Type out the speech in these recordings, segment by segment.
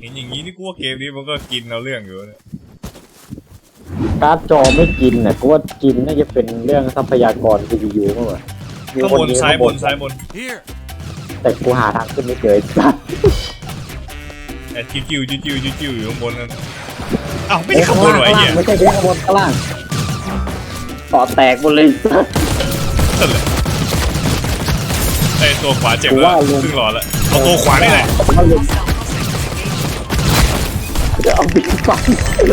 เห็นอย่างนี้นี่กูว่าเกมนี้มันก็กินเอาเรื่องอยู่เนี่ยการ์ดจอไม่กินน่ะกูว่ากินน่าจะเป็นเรื่องทรัพยากร CPU มากกว่ามีข้างคบนเดีวซ้ายบนซ้ายบน Here. แต่กูหาทางขึ้นไม่เจอไอ้สัสแต่จิ้วจิ้วจิ้วจิ้วจิ้วจิ้วอยู่ข้างบนนั่นอ้าวไม่ใช่ข้างบนเหรอไอ้เหี้ยไม่ใช่เด้ข้างบนข้างล่างต่อแตกหมดเลยสัสนั่นแหละไอ้ตัวขวาเจ็บกูแล้วว่าลุงครึ่งหลอดแล้วเอาตัวขวานี่แหละ เอาเลยเดี๋ยวเอาบีบฟัง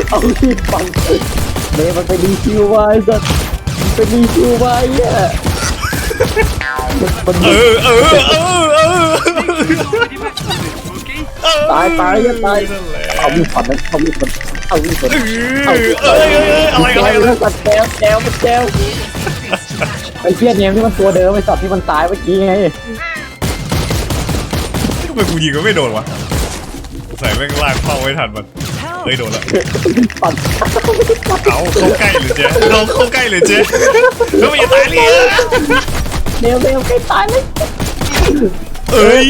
เอาบีบฟังเมย์มันไปดีคิวไว้สัสมันไปดีคิวไว้เนี่ยมันเออเออเออเออเออ ตายตายยังตายนั่นแหละเอาบีบฟันนะเอาบีบฟันเอาบีบฟันเออเออเออเอออะไรอะไรอะไรสัตว์แจวแจวมันแจวไอ้เพี้ยเนี่ยที่มันตัวเดิมไอ้สัตว์ที่มันตายเมื่อกี้ไง ทำไมกูยิงก็ไม่โดนวะ ใส่แม่งลากเข้าไว้ทันมันเฮ้ยโดนละปัดเอาเข้าใกล้เลยเจ๊เราเข้าใกล้เลยเจ๊แล้วมันจะตายเลยเร็วเร็วใกล้ตายเลยเอ้ย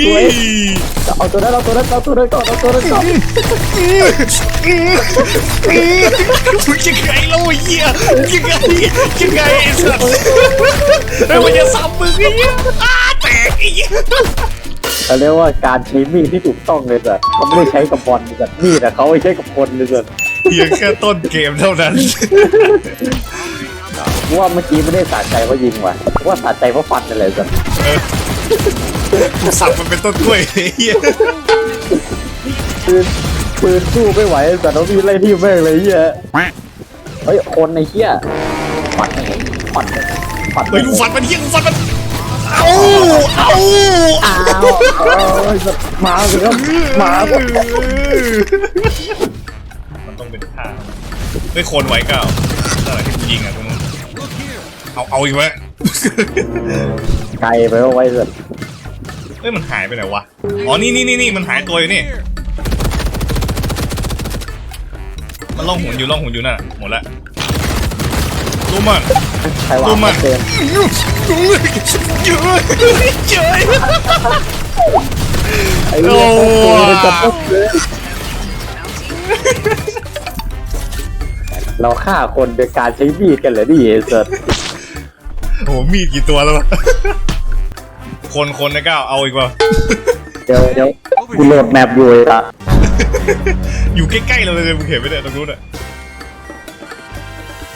เอาตัวนั้นเอาตัวนั้นเอาตัวนั้นก่อนเอาตัวนั้นก่อนมึงยังไงเล่าไอ้เหี้ยยังไงยังไงไอ้สัตว์แล้วมันจะซ้ำมึงไอ้เหี้ยอ้าแตกไอ้เหี้ย เขาเรียกว่าการใช้มีดที่ถูกต้องเลยสัตว์เขาไม่ได้ใช้กับบอลเลยสัตว์มีดอะเขาไม่ใช้กับคนเลยสัตว์เพียงแค่ต้นเกมเท่านั้นกูว่าเมื่อกี้ไม่ได้สะใจเพราะยิงว่ะกูว่าสะใจเพราะฟันนั่นแหละสัตว์กูสับมันเป็นต้นกล้วยไอ้เหี้ยปืนปืนสู้ไม่ไหวสัตว์เอามีดไล่ที่แม่งเลยเหี้ยเฮ้ยคนในเหี้ยฟันไงฟันไงฟันไงเฮ้ยกูฟันมันเหี้ยกูฟันมัน เอ้าเอ้าอ้าวเอ้ยสัตว์มาสิครับมามันต้องเป็นท่าไม่คนไหวเก้าอะไรที่กูยิงอะตรงนู้นเอาเอาอีกไหมไกลไปว่าไว้สัตว์เอ้ยมันหายไปไหนวะ อ๋อ นี่นี่นี่นี่มันหายตัวอยู่นี่ มันล่องหุ่นอยู่ล่องหุ่นอยู่นั่นน่ะหมดละดูมัน รวาดูงมันเต็มเยอะเยอะไอ้เหี้ยโอ้โอ้ยจะปุ๊บเลยเราฆ่าคนโดยการใช้มีดกันเหรอดิไอ้สัตว์โอ้โหมีดกี่ตัวแล้ววะ คนคนนะก้าวเอาอีกว่า เดี๋ยวเดี๋ยวกูโหลดแมปอยู่ไอ้สัตว์อยู่ใกล้ๆเราเลยมึงเห็นไหมเนี่ยตรงนู้นอะ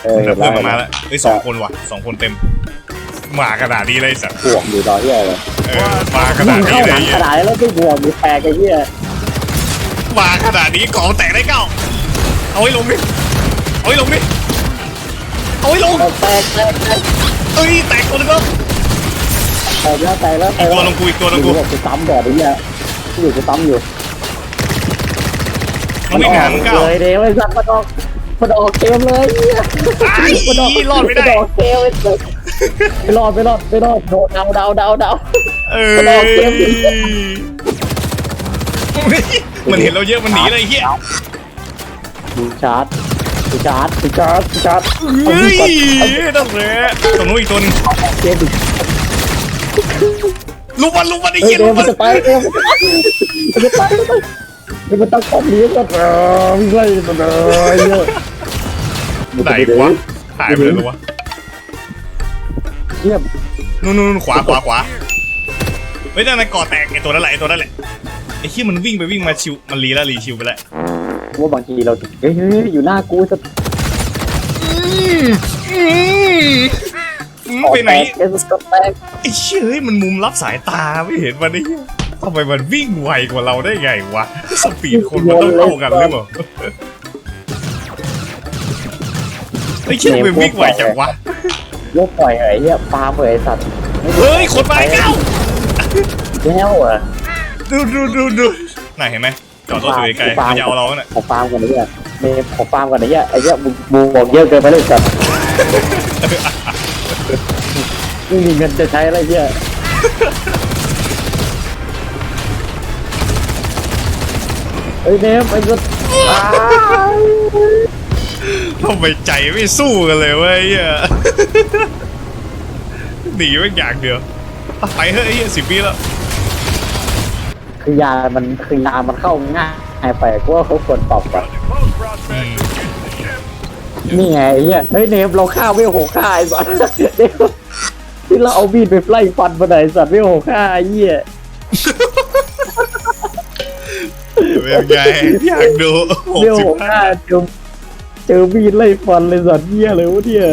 เออแต่เห็นเพิ่มแล้วมาแล้วเฮ้ยสองคนว่ะสองคนเต็มหมากระดาษนี้เลยไอ้สัตว์บวกอยู่ตอนที่อะไรเออมากระมึดางษเข้านี้หเลลัยงเหี้ขยนาดแล้วไม่บวกมีแตกไอ้เหี้ยมาขนาดนี้กองแตกได้เก้าเอาให้ลงดิเอาให้ลงดิเอาให้ลงเอาแตกแตกแตกเอ้ยแตกคนนึงแล้วแตกแล้วแตกแล้วแตอีกกตัวแล้วลงกูอีกตัวลงกูกูบอกกูซ้ำก่อนไอ้เหี้ยกูอยู่กูซ้ำอยู่มันไม่งานเก้าเลยเดี๋ยวไอ้สัตว์มันออก มันออกเกมเลยเหี้ยไอ้รอดไม่ได้นออกเกมไอ้สัตว์ไม่รอดไม่รอดไม่รอดโดดดาวดาวดาวดาวเอมันออกเกมมันเห็นเราเยอะมันหนีเลยไอ้เฮียดูชาร์จดูชาร์จดูชาร์จดูชาร์จเฮ้ยนั่นแหละตรงนู้นอีกตัวหนึงเกมดิลูกมันลูกมันไอ้เฮ้ยเหี้ยเกลูมกมัมันนจะไปเกมมันจะไปมั นจะไปมันตั้งคอมนี้ก็เออวิ่งไล่มันเลยเยอะไหนวะหายไปเลยเหรอวะเยี่ยมนู่นนู่นขวาขวาขวาเฮ้ยนั่นไอ้ก่อแตกไอ้ตัวนั่นแหละไอ้ตัวนั่นแหละไอ้เฮียมันวิ่งไปวิ่งมาชิวมันรีแล้วรีชิวไปแล้วว่าบางทีเราเฮ้ยอยู่หน้ากูจะไปไหนเกมก็แตกไอ้เชี่ยเฮ้ยมันมุมรับสายตาไม่เห็นมันไอ้เหี้ย ทำไมมันวิ่งไวกว่าเราได้ไงวะ สปีดคนมันต้องเท่ากันหรือเปล่าไอ้เชี่ยมันวิ่งไวจังวะยกปล่อยไอ้เหี้ยปาเผยสัตว์เฮ้ยคนมาเก้าแล้วอะดูดูดูดูน่าเห็นไหมจอดรถอยู่ไกลๆมันจะเอาเราเนี่ยขอฟาร์มกันไอ้เหี้ยเมย์ขอฟาร์มกันไอ้เหี้ยไอ้เหี้ยบูบูบอกเยอะเกินไปเลยสัตว์ไม่มีเงินจะใช้อะไรเหี้ย เฮ้ยเนมไอ้สัตว์อ้าวทำไมใจไม่สู้กันเลยเว้ยไอ้เหี้ยหนีไม่อย่างเดียวไปเฮ้ยไอ้เหี้ยสิบปีแล้ว คือยามันคือยามันเข้าง่ายให้ไปกูว่าเขาควรตอบก่อนอืมนี่ไงไอ้เหี้ยเฮ้ยเนมเราฆ่าไม่หกฆ่าไอ้สัตว์เนมที่เราเอามีดไปไล่ฟันมาไหนสัตว์ไม่หกฆ่าไอ้เหี้ย เป็นไงอยากดูหกไม่สิหบกห้าฆ่าเจอเจอมีดไล่ฟันเลยสัตว์เหี้ยเลยวะเนี่ย